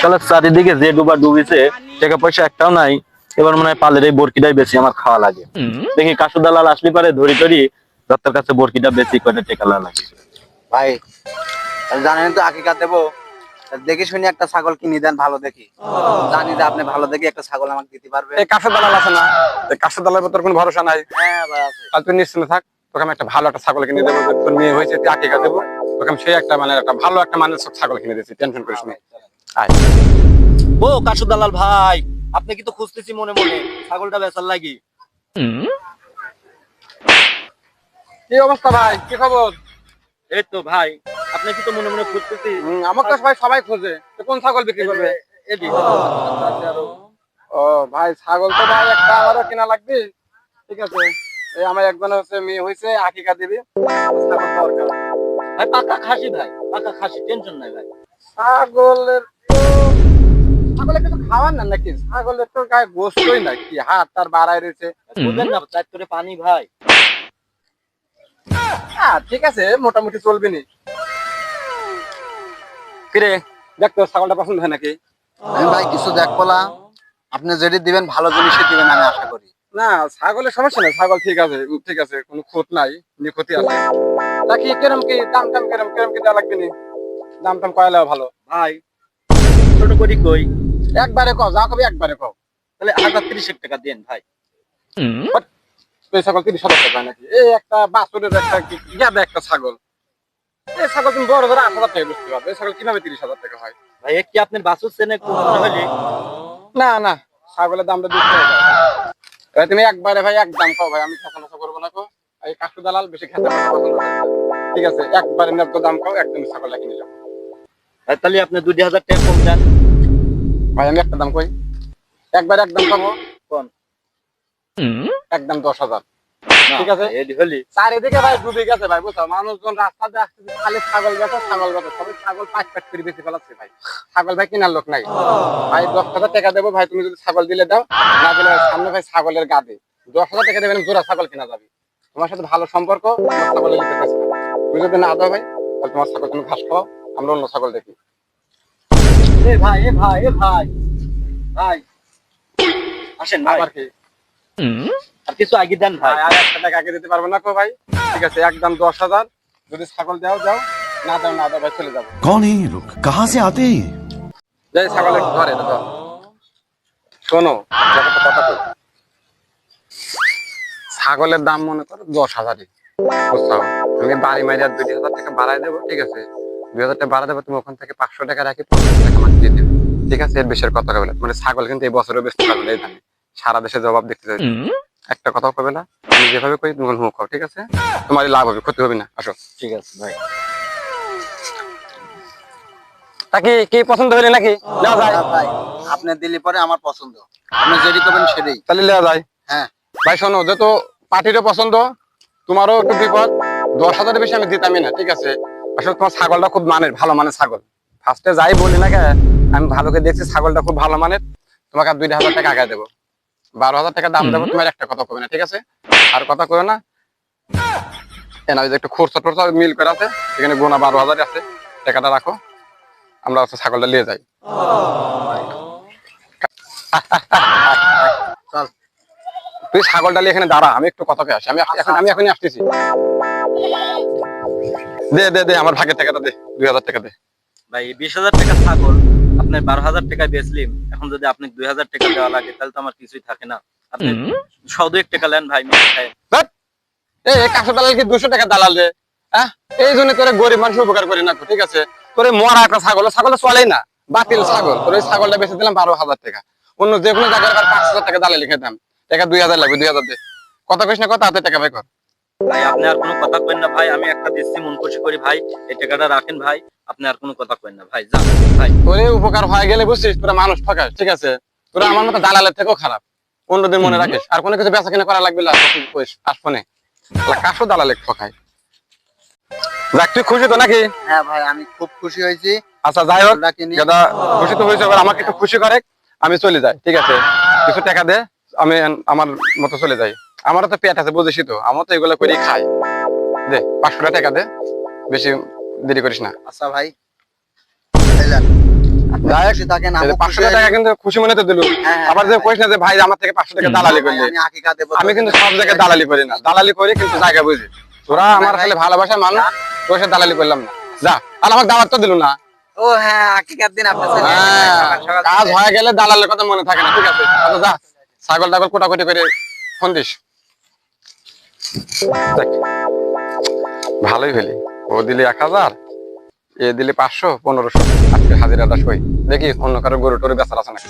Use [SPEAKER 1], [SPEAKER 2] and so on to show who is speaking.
[SPEAKER 1] শালা চারিদিকে যে ডুবা ডুবিছে টাকা পয়সা একটাও নাই। এবার মনে হয় পালের এই বরকিটাই বেশি আমার খাওয়া লাগে। দেখি কাশু দালাল আসলি পারে ধরি ধরি দত্তর কাছে বরকিটা বেশি করে টেকা লাগে।
[SPEAKER 2] ভাই জানেন তো আকিকা দেবো। দেখে শুনে একটা ছাগল কিনে দেন ভালো দেখি। জানি যে আপনি ভালো দেখি একটা ছাগল আমাকে দিতে পারবে
[SPEAKER 3] এই কাছে দালাল আছে না? এই কাছে দালালের তোর কোনো ভরসা নাই?
[SPEAKER 2] হ্যাঁ ভাই আছে।
[SPEAKER 3] আর তুই নিশ্চিন্ত থাক তোকে আমি একটা ভালো একটা ছাগল কিনে দেবো। তোর মেয়ে হয়েছে তুই আকিকা দেবো। তোকে আমি সেই একটা মানে একটা ভালো একটা মানের ছাগল কিনে দিচ্ছি টেনশন করিস না। আয়
[SPEAKER 1] ও কাশু দালাল ভাই আপনি কি তো খুঁজতেছি মনে মনে ছাগলটা বেচার লাগি
[SPEAKER 3] কি অবস্থা ভাই কি খবর
[SPEAKER 1] এই তো ভাই আপনি কি তো মনে মনে খুঁজতেছি
[SPEAKER 3] আমার তো সবাই খোঁজে কোন ছাগল বিক্রি করবে ও ভাই ছাগল তো ভাই একটা আমারও কেনা লাগবে ঠিক আছে এই আমার একজন হচ্ছে মেয়ে হয়েছে আকিকা দিবি
[SPEAKER 1] ভাই পাকা খাসি ভাই পাকা খাসি টেনশন নাই ভাই
[SPEAKER 3] ছাগলের ছাগলের কিছু খাওয়ার না নাকি? ছাগলের তো গায়ে গোস্তই না কি হাত তার বাড়ায় রয়েছে।
[SPEAKER 1] বুঝলেন না চার করে পানি ভাই।
[SPEAKER 3] হ্যাঁ ঠিক আছে মোটামুটি চলবে নি। কিরে দেখ তো ছাগলটা পছন্দ হয় নাকি?
[SPEAKER 2] ভাই কিছু দেখব না আপনি যেটি দিবেন ভালো জিনিসই দিবেন আমি আশা করি।
[SPEAKER 3] না ছাগলের সমস্যা নেই ছাগল ঠিক আছে ঠিক আছে কোনো খুঁত নাই নিখুতি আছে তা কি কেরম কি দাম টাম কেরম কেরম কি দেওয়া লাগবে নি? দাম টাম কয়লাও ভালো।
[SPEAKER 1] ভাই ছোট করি কই?
[SPEAKER 3] একবারে কও যা কবি একবারে কও।
[SPEAKER 1] তাহলে হাজার তিরিশ টাকা দেন ভাই।
[SPEAKER 3] ছাগল তিরিশ হাজার টাকা নাকি? এই একটা বাছুরের একটা কি একটা ছাগল? এই ছাগল তুমি বড় ধরে আট হাজার টাকা বুঝতে পারবে। ছাগল কীভাবে তিরিশ হাজার টাকা হয়?
[SPEAKER 1] ভাই কি আপনার বাসুর চেনে হলে?
[SPEAKER 3] না না ছাগলের দামটা দিতে হবে তুমি একবারে ভাই এক দাম কও ভাই আমি মশা করব না কো। এই কাকু দালাল বেশি খেতে। ঠিক আছে একবারে ন্যায্য দাম কও একদম ছাগল কিনে
[SPEAKER 1] ভাই তাহলে আপনি দুই হাজার টাকা কম দেন।
[SPEAKER 3] ভাই আমি একটা দাম কই? একবার একদম পাবো?
[SPEAKER 1] কোন?
[SPEAKER 3] একদম দশ হাজার। ঠিক আছে। চারিদিকে ভাই ডুবে গেছে ভাই বুঝছ? মানুষজন রাস্তা দিয়ে আসতেছে খালি ছাগল ছাগল সবাই ছাগল পাঁচ পাঁচ করে বেশি ফেলাচ্ছে ভাই। ছাগল ভাই কেনার লোক নাই। ভাই দশ হাজার টাকা দেবো ভাই তুমি যদি ছাগল দিলে দাও না দিলে সামনে ভাই ছাগলের গাদে। দশ হাজার টাকা দেবেন জোড়া ছাগল কেনা যাবে। তোমার সাথে ভালো সম্পর্ক তোমার ছাগল নিতে পারছি তুমি যদি না দাও ভাই তাহলে তোমার ছাগল তুমি ঘাস খাও আমরা অন্য ছাগল দেখি। ছাগলের দাম মনে করো দশ হাজারই। বুঝছ? আমি বাড়ি মারিয়ার দুই হাজার টাকা বাড়াই দেবো ঠিক আছে? দুই হাজার টাকা বাড়াই দেবো তুমি ওখান থেকে পাঁচশো টাকা রাখি পঞ্চাশ টাকা আমাকে দিয়ে দেবে। ঠিক আছে এর বেশির কথা কবে মানে ছাগল কিন্তু এই বছরও বেশি ছাগল এই ধানে। সারা দেশে জবাব দেখতে চাই। একটা কথাও কবে না আমি যেভাবে তুমি খাও ঠিক আছে? তোমার লাভ হবে ক্ষতি হবে না। আসো।
[SPEAKER 1] ঠিক আছে ভাই
[SPEAKER 3] তা কি পছন্দ হলে নাকি? যায়।
[SPEAKER 2] হ্যাঁ ভাই আপনি দিলে পরে আমার পছন্দ। আপনি যেটি করবেন সেটাই।
[SPEAKER 3] তাহলে নেওয়া যায়।
[SPEAKER 2] হ্যাঁ।
[SPEAKER 3] ভাই শোনো যেহেতু পার্টিরও পছন্দ তোমারও একটু বিপদ। দশ হাজারের বেশি আমি দিতামই না ঠিক আছে? আসলে তোমার ছাগলটা খুব মানের ভালো মানের ছাগল। ফার্স্টে যাই বলি না কে আমি ভালো করে দেখছি ছাগলটা খুব ভালো মানের। তোমাকে আর দুইটা হাজার টাকা আগে দেবো। বারো হাজার টাকা দাম দেবো তোমার একটা কথা কবে না ঠিক আছে? আর কথা কবে না। এ না ওই যে একটু খরচা টরচা মিল করে আছে এখানে গোনা বারো হাজার আছে। টাকাটা রাখো আমরা হচ্ছে ছাগলটা নিয়ে যাই। তুই ছাগলটা নিয়ে এখানে দাঁড়া আমি একটু কথা কে আসি আমি এখন আমি এখনই আসতেছি। দে দে দে আমার ভাগের টাকাটা দে দুই হাজার টাকা দে।
[SPEAKER 1] ভাই বিশ হাজার টাকা ছাগল আপনার বারো হাজার টাকায় বেচলিম। এখন যদি আপনি দুই হাজার টাকা দেওয়া লাগে তাহলে তো আমার কিছুই থাকে না। আপনি সদু এক টাকা নেন ভাই
[SPEAKER 3] এই কাঁচা দালাল কি দুশো টাকা দালাল রে? হ্যাঁ এই জন্য তোরে গরিব মানুষ উপকার করি না ঠিক আছে? তোরে মরা একটা ছাগল ছাগল চলেই না। বাতিল ছাগল তোর এই ছাগলটা বেঁচে দিলাম বারো হাজার টাকা। অন্য যে কোনো জায়গায় পাঁচ হাজার টাকা দালালি লিখে দাম টাকা দুই হাজার লাগবে দুই হাজার দে। কথা কইস না কথা হাতে টাকা ভাই কর।
[SPEAKER 1] ভাই আপনি আর কোনো কথা কইন না ভাই আমি একটা দিচ্ছি মন খুশি করি ভাই। এই টাকাটা রাখেন ভাই আপনি আর কোনো কথা কইন না ভাই যান ভাই।
[SPEAKER 3] তোরে উপকার হয়ে গেলে বুঝছিস তোরা মানুষ ঠকাস ঠিক আছে? তোরা আমার মতো দালালের থেকেও খারাপ। অন্যদিন মনে রাখিস আর কোনো কিছু বেচা কিনা করা লাগবে না তুই কইস আসবনে কাশো দালালে ঠকায়। যাক তুই খুশি তো নাকি?
[SPEAKER 2] হ্যাঁ ভাই আমি খুব খুশি হয়েছি।
[SPEAKER 3] আচ্ছা যাই হোক দাদা খুশি তো হয়েছে এবার আমাকে একটু খুশি করে আমি চলে যাই ঠিক আছে? কিছু টাকা দে আমি আমার মতো চলে যাই। আমারও তো পেট আছে বুঝেছি তো। আমার তো এগুলো করেই খাই। দে পাঁচশো টাকা দে বেশি দেরি করিস না।
[SPEAKER 2] আচ্ছা ভাই। আমি
[SPEAKER 3] কিন্তু
[SPEAKER 2] হ্যাঁ, হ্যাঁ,
[SPEAKER 3] আমার সব জায়গায় দালালি করি না। দালালি করি কিন্তু জায়গা বুঝি। তোরা আমার খালি ভালোবাসার মানুষ তোর সাথে দালালি করলাম না। যা আর আমার দাওয়াত তো দিল না।
[SPEAKER 2] ও হ্যাঁ আকিকার দিন আপনার ছেলে
[SPEAKER 3] হ্যাঁ,
[SPEAKER 2] সকাল
[SPEAKER 3] কাজ হয়ে গেলে দালালের কথা মনে থাকে না ঠিক আছে? আচ্ছা যা ছাগল টাগল কোটাকুটি করে ফোন দিস। ভালোই হলি ও দিলে এক হাজার, এ দিলে পাঁচশো, পনেরোশো। আজকে হাজিরাটা সই। দেখি অন্য কারও গরু টরু বেচার আছে নাকি?